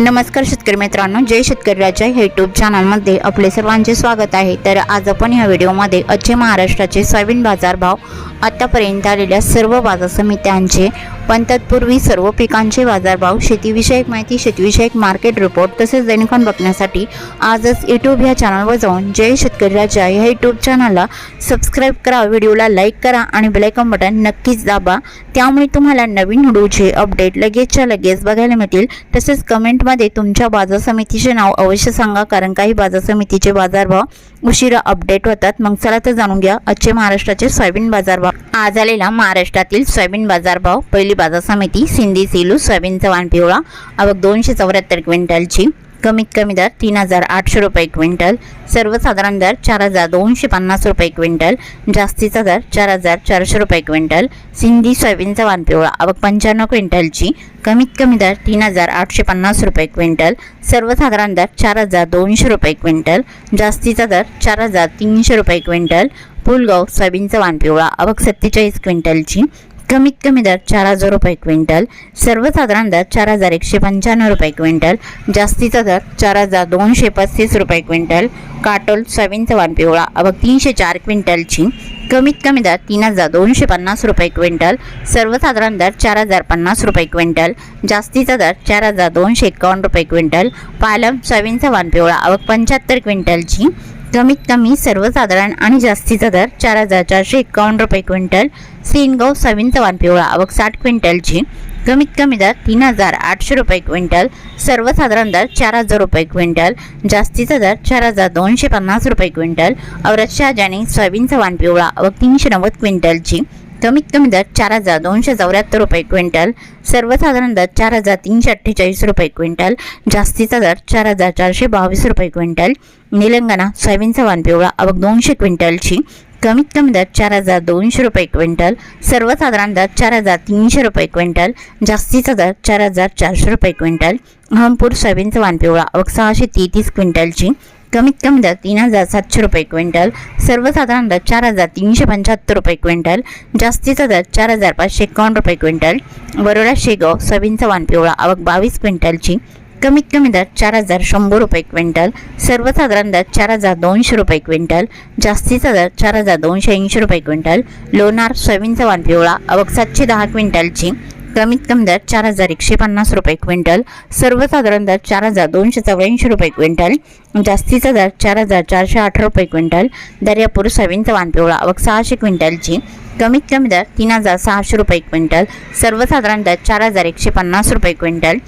नमस्कार शेतकरी मित्रांनो जय शेतकरी राजा हे यूट्यूब चॅनलमध्ये आपले सर्वांचे स्वागत आहे. तर आज आपण या व्हिडिओमध्ये अच्छे महाराष्ट्राचे सोयाबीन बाजारभाव आतापर्यंत आलेल्या सर्व बाजार समित्यांचे पण तत्पूर्वी सर्व पिकांचे बाजारभाव शेतीविषयक माहिती शेतीविषयक मार्केट रिपोर्ट तसेच दैनिकान बघण्यासाठी आजच यूट्यूब ह्या चॅनलवर जाऊन जय शेतकरी राजा ह्या यूट्यूब चॅनलला सबस्क्राईब करा व्हिडिओला लाईक करा आणि बेलायकॉन बटन नक्कीच दाबा. त्यामुळे तुम्हाला नवीन व्हिडिओचे अपडेट लगेचच्या लगेच बघायला मिळतील. तसेच कमेंट कमेंटमध्ये तुमच्या बाजार समितीचे नाव अवश्य सांगा कारण काही बाजार समितीचे बाजारभाव उशिरा अपडेट होतात. मग चला तर जाणून घ्या आजचे महाराष्ट्राचे सोयाबीन बाजारभाव. आज आलेला महाराष्ट्रातील सोयाबीन बाजारभाव. पहिली बाजार समिती सिंधी सेलू सोयाबीनचा वाण पिवळा. आवक दोनशे चौऱ्याहत्तर क्विंटलची. कमीत कमी दर तीन हजार आठशे रुपये क्विंटल सर्वसाधारण दर चार हजार दोनशे पन्नास रुपये क्विंटल जास्तीचा दर चार हजार चारशे रुपये क्विंटल सिंधी सोयाबीनचा वानपिवळा आवक पंच्याण्णव क्विंटलची कमीत कमी दर तीन हजार आठशे पन्नास रुपये क्विंटल सर्वसाधारण दर चार हजार दोनशे रुपये क्विंटल जास्तीचा दर चार हजार तीनशे रुपये क्विंटल पुलगाव सोयाबीनचा वानपिवळा आवक सत्तेचाळीस क्विंटलची कमीत कमी दर चार हजार रुपये क्विंटल सर्वसाधारण दर चार हजार एकशे पंच्याण्णव रुपये क्विंटल जास्तीचा दर चार हजार दोनशे पस्तीस रुपये क्विंटल काटोल सोयाबीनचा वाण पिवळा आवक तीनशे चार क्विंटलची कमीत कमी दर तीन हजार दोनशे पन्नास रुपये क्विंटल सर्वसाधारण दर चार हजार पन्नास रुपये क्विंटल जास्तीचा दर चार हजार दोनशे एकावन्न रुपये क्विंटल पालम सोयाबीनचा वाण पिवळा आवक पंच्याहत्तर क्विंटलची कमीत कमी सर्वसाधारण आणि जास्तीचा दर चार हजार चारशे एकावन्न रुपये क्विंटल सेनगाव सोयाबीनचा वाण पिवळा आवक साठ क्विंटलची कमीत कमी दर तीन हजार आठशे रुपये क्विंटल सर्वसाधारण दर चार हजार रुपये क्विंटल जास्तीचा दर चार हजार दोनशे पन्नास रुपये क्विंटल औरत शहाजानी सोयाबीन वाण पिवळा व तीनशे नव्वद क्विंटलची कमीत कमी दर चार हजार दोनशे चौऱ्याहत्तर रुपये क्विंटल सर्वसाधारण दर चार हजार तीनशे अठ्ठेचाळीस रुपये क्विंटल जास्तीचा दर चार हजार चारशे बावीस रुपये क्विंटल निलंगणा सोयाबीनचा वाण पिवळा अवघ दोनशे क्विंटलची कमीत कमी दर चार हजार दोनशे रुपये क्विंटल सर्वसाधारण दर चार हजार तीनशे रुपये क्विंटल जास्तीचा दर चार हजार चारशे रुपये क्विंटल अहमपूर सोयाबीनचा वाण पिवळा अवघ सहाशे तेहतीस क्विंटलची कमीत कमी दर तीन हजार सातशे रुपये क्विंटल सर्वसाधारण दर चार हजार तीनशे पंच्याहत्तर रुपये क्विंटल जास्तीचा दर चार हजार पाचशे एकावन्न रुपये क्विंटल बरोडा शेगाव सोयाबीनचा वाण पिवळा आवक बावीस क्विंटलची कमीत कमी दर चार हजार शंभर रुपये क्विंटल सर्वसाधारण दर चार हजार दोनशे रुपये क्विंटल जास्तीचा दर चार हजार दोनशे ऐंशी रुपये क्विंटल लोणार सोयाबीनचा वाण पिवळा आवक सातशे दहा क्विंटलची कमीत कमी दर चार हजार एकशे पन्नास रुपये क्विंटल सर्वसाधारण दर चार हजार दोनशे चौऱ्याऐंशी रुपये क्विंटल जास्तीचा दर चार हजार चारशे आठ रुपये क्विंटल दर्यापूर सोयाबीनचा वानपिवळा आवक सहाशे क्विंटलची कमीत कमी दर तीन हजार सहाशे रुपये क्विंटल सर्वसाधारण दर चार हजार एकशे पन्नास रुपये क्विंटल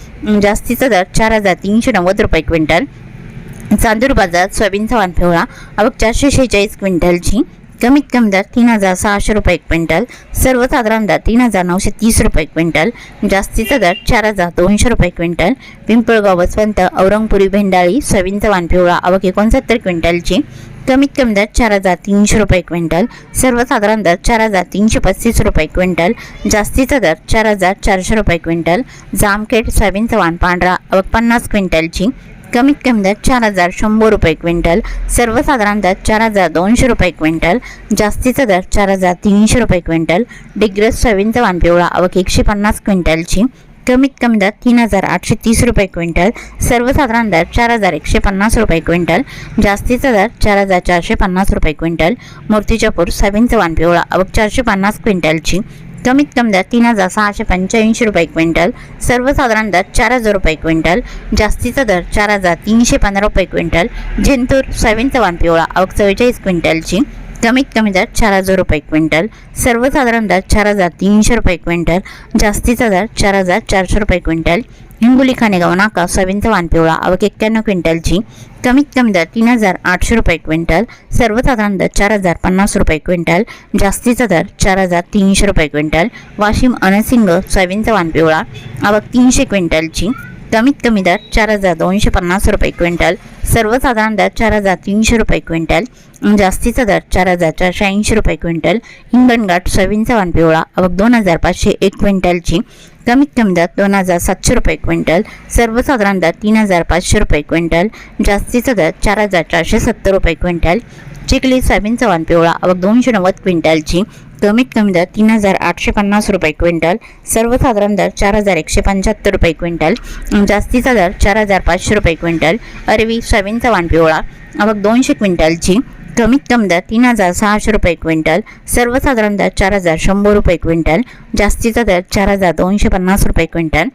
जास्तीचा दर चार हजार तीनशे नव्वद रुपये क्विंटल चांदूर बाजार सोयाबीनचा वानपिवळा आवक चारशे शेहेचाळीस क्विंटलची कमीत कमी दर तीन हजार सहाशे रुपये क्विंटल सर्वसाधारण दर तीन हजार नऊशे तीस रुपये क्विंटल जास्तीचा दर चार हजार दोनशे रुपये क्विंटल पिंपळगाव वसवंत औरंगपुरी भेंडाळी सोयाबीनचा वाण पिवळा आवक एकोणसत्तर क्विंटलची कमीत कमी दर चार हजार तीनशे रुपये क्विंटल सर्वसाधारण दर चार हजार तीनशे पस्तीस रुपये क्विंटल जास्तीचा दर चार हजार चारशे रुपये क्विंटल जामखेड सोयाबीनचा वाण पांढरा आवक पन्नास क्विंटलची कमीत कमी दर चार हजार शंभर रुपये क्विंटल सर्वसाधारण दर चार हजार दोनशे रुपये क्विंटल जास्तीचा दर चार हजार तीनशे रुपये क्विंटल डिग्रस सोयाबीनचा वानपिवळा आवक एकशे पन्नास क्विंटलची कमीत कमी दर तीन हजार आठशे तीस रुपये क्विंटल सर्वसाधारण दर चार हजार एकशे पन्नास रुपये क्विंटल जास्तीचा दर चार हजार चारशे पन्नास रुपये क्विंटल मूर्तिजापूर सोयाबीनचा वानपिवळा आवक चारशे पन्नास क्विंटलची कमीत कमी दर तीन हजार सहाशे पंच्याऐंशी रुपये क्विंटल सर्वसाधारण दर चार हजार रुपये क्विंटल जास्तीचा दर चार हजार तीनशे पंधरा रुपये क्विंटल जिंतूर सोयाबीनचा वाण पिवळा आवक चव्वेचाळीस क्विंटलची कमीत कमी दर चार हजार रुपये क्विंटल सर्वसाधारण दर चार हजार तीनशे रुपये क्विंटल जास्तीचा दर चार हजार चारशे रुपये क्विंटल हिंगोली खानेगाव नाका सविंत वानपिवळा आवक एक्क्याण्णव क्विंटलची कमीत कमी दर तीन हजार आठशे रुपये क्विंटल सर्वसाधारण दर चार हजार पन्नास रुपये क्विंटल जास्तीचा दर चार हजार तीनशे रुपये क्विंटल वाशिम अनसिंग सोयाबीनचा वानपिवळा आवक तीनशे क्विंटलची कमीत कमी दर चार हजार दोनशे पन्नास रुपये क्विंटल सर्वसाधारण दर चार हजार तीनशे रुपये क्विंटल जास्तीचा दर चार हजार चारशे ऐंशी रुपये क्विंटल हिंगणघाट सोयाबीनचा वन पिवळा अवघ दोन हजार पाचशे एक क्विंटलची कमीत कमी दर दोन हजार सातशे रुपये क्विंटल सर्वसाधारण दर तीन हजार पाचशे रुपये क्विंटल जास्तीचा दर चार हजार चारशे सत्तर रुपये क्विंटल चिखली सोयाबीनचा वाण पिवळा आवक दोनशे नव्वद क्विंटलची. कमीत कमी दर तीन हजार आठशे पन्नास रुपये क्विंटल. सर्वसाधारण दर चार हजार एकशे पंच्याहत्तर रुपये क्विंटल. जास्तीचा दर चार हजार पाचशे रुपये क्विंटल. अरवी सोयाबीनचा वाण पिवळा अवघ दोनशे क्विंटलची. कमीत कमी दर तीन हजार सहाशे रुपये क्विंटल. सर्वसाधारण दर चार हजार शंभर रुपये क्विंटल. जास्तीचा दर चार हजार दोनशे पन्नास रुपये क्विंटल.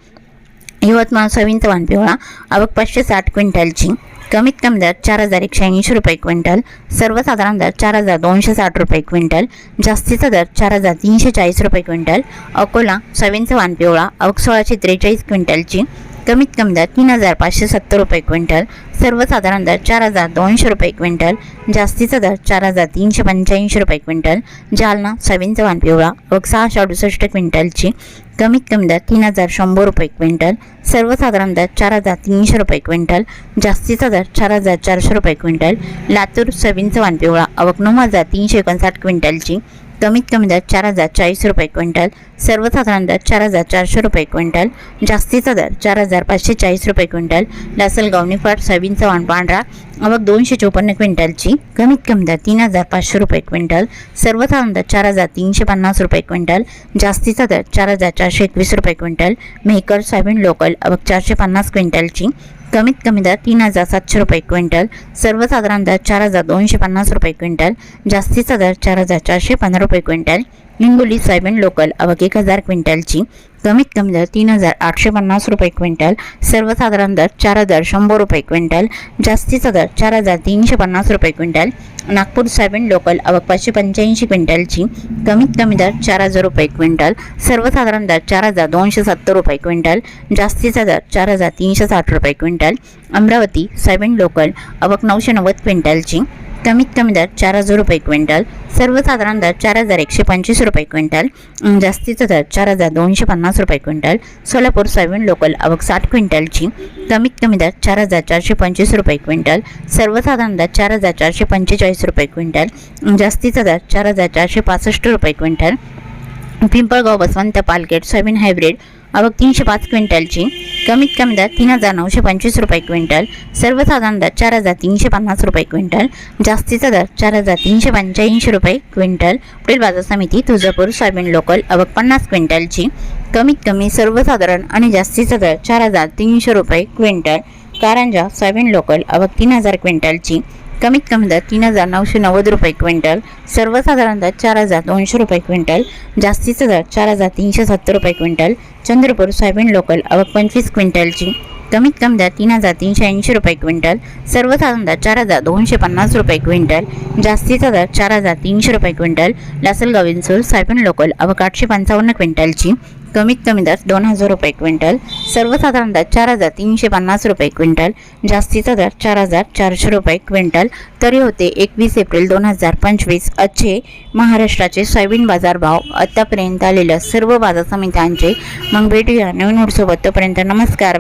यवतमाळ सोयाबीनचा वाण पिवळा आवक पाचशे साठ क्विंटलची. कमीत कमी दर चार हजार एकशे ऐंशी रुपये क्विंटल सर्वसाधारण दर चार हजार दोनशे साठ रुपये क्विंटल जास्तीचा दर चार हजार तीनशे चाळीस रुपये क्विंटल अकोला सोयाबीनचा वान पिवळा अवसोळाशे सोळाशे त्रेचाळीस क्विंटलची कमीत कमी दर तीन हजार पाचशे सत्तर रुपये क्विंटल सर्वसाधारण दर चार हजार दोनशे रुपये क्विंटल जास्तीचा दर चार हजार तीनशे पंच्याऐंशी रुपये क्विंटल जालना सोयाबीनचा चव्हाण पिवळा आवक सहाशे अडुसष्ट क्विंटलची कमीत कमी दर तीन हजार शंभर रुपये क्विंटल सर्वसाधारण दर चार हजार तीनशे रुपये क्विंटल जास्तीचा दर चार हजार चारशे रुपये क्विंटल लातूर सोयाबीनचा चव्हाण पिवळा अवक नऊ हजार तीनशे एकोणसाठ क्विंटलची कमीत कमी दर चार हजार चाळीस रुपये क्विंटल सर्वसाधारण दर चार हजार चारशे रुपये क्विंटल जास्तीचा दर चार हजार पाचशे चाळीस रुपये क्विंटल लासलगावनी निफाड सोयाबीनचा वाण पांढरा आवक दोनशे चोपन्न क्विंटलची कमीत कमी दर तीन हजार पाचशे रुपये क्विंटल सर्वसाधारण दर चार हजार तीनशे पन्नास रुपये क्विंटल जास्तीचा दर चार हजार चारशे एकवीस रुपये क्विंटल मेहकर सोयाबीन लोकल आवक चारशे पन्नास क्विंटलची कमीत कमी दर तीन हजार सातशे रुपये क्विंटल सर्वसाधारण दर चार हजार दोनशे पन्नास रुपये क्विंटल जास्तीचा दर चार हजार चारशे पंधरा रुपये क्विंटल हिंगोली सोयाबीन लोकल अवघ एक हजार क्विंटलची कमीत कमी दर तीन हजार आठशे पन्नास रुपये क्विंटल सर्वसाधारण दर चार हजार शंभर रुपये क्विंटल जास्तीचा दर चार हजार तीनशे पन्नास रुपये क्विंटल नागपूर सोयाबीन लोकल अवघ पाचशे पंच्याऐंशी क्विंटलची कमीत कमी दर चार हजार रुपये क्विंटल सर्वसाधारण दर चार हजार दोनशे सत्तर रुपये क्विंटल जास्तीचा दर चार हजार तीनशे साठ रुपये क्विंटल अमरावती सोयाबीन लोकल अवघ नऊशे नव्वद क्विंटलची. कमीत कमी दर चार हजार रुपये क्विंटल सर्वसाधारण दर चार हजार एकशे पंचवीस रुपये क्विंटल जास्तीचा दर चार हजार दोनशे पन्नास रुपये क्विंटल सोलापूर सोयाबीन लोकल आवक साठ क्विंटलची कमीत कमी दर चार हजार चारशे पंचवीस रुपये क्विंटल सर्वसाधारण दर चार हजार चारशे पंचेचाळीस रुपये क्विंटल जास्तीचा दर चार हजार चारशे पासष्ट रुपये क्विंटल पिंपळगाव बसवंत पालकेट सोयाबीन हायब्रिड आवक तीनशे पाच क्विंटलची. कमीत कमी दर तीन हजार नऊशे पंचवीस रुपये क्विंटल. सर्वसाधारण दर चार हजार तीनशे पन्नास रुपये क्विंटल. जास्तीचा दर चार हजार तीनशे पंच्याऐंशी रुपये क्विंटल. पुढील बाजार समिती तुळजापूर सोयाबीन लोकल आवक पन्नास क्विंटलची. कमीत कमी सर्वसाधारण आणि जास्तीचा दर चार हजार तीनशे रुपये क्विंटल. कारंजा सोयाबीन लोकल आवक तीन हजार क्विंटलची. कमीत कमी दर तीन हजार नऊशे नव्वद रुपये क्विंटल सर्वसाधारण दर चार हजार दोनशे रुपये क्विंटल जास्तीचा दर चार हजार तीनशे सत्तर रुपये क्विंटल चंद्रपूर सोयाबीन लोकल आवक पंचवीस क्विंटलची. कमीत कमी दर तीन हजार तीनशे ऐंशी रुपये क्विंटल सर्वसाधारण दर चार हजार दोनशे पन्नास रुपये क्विंटल जास्तीचा दर चार हजार तीनशे रुपये क्विंटल लासलगाव इन्सूर सायपन लोकल आवक आठशे पंचावन्न क्विंटलची. कमीत कमी दर दोन हजार रुपये क्विंटल सर्वसाधारण दर चार हजार तीनशे पन्नास रुपये क्विंटल जास्तीचा दर चार हजार चारशे रुपये क्विंटल. तरी होते एकवीस एप्रिल दोन हजार पंचवीस अच्छे महाराष्ट्राचे सोयाबीन बाजार भाव आत्तापर्यंत आलेल्या सर्व बाजार समित्यांचे मग भेटूया नवीन सोबत तोपर्यंत नमस्कार.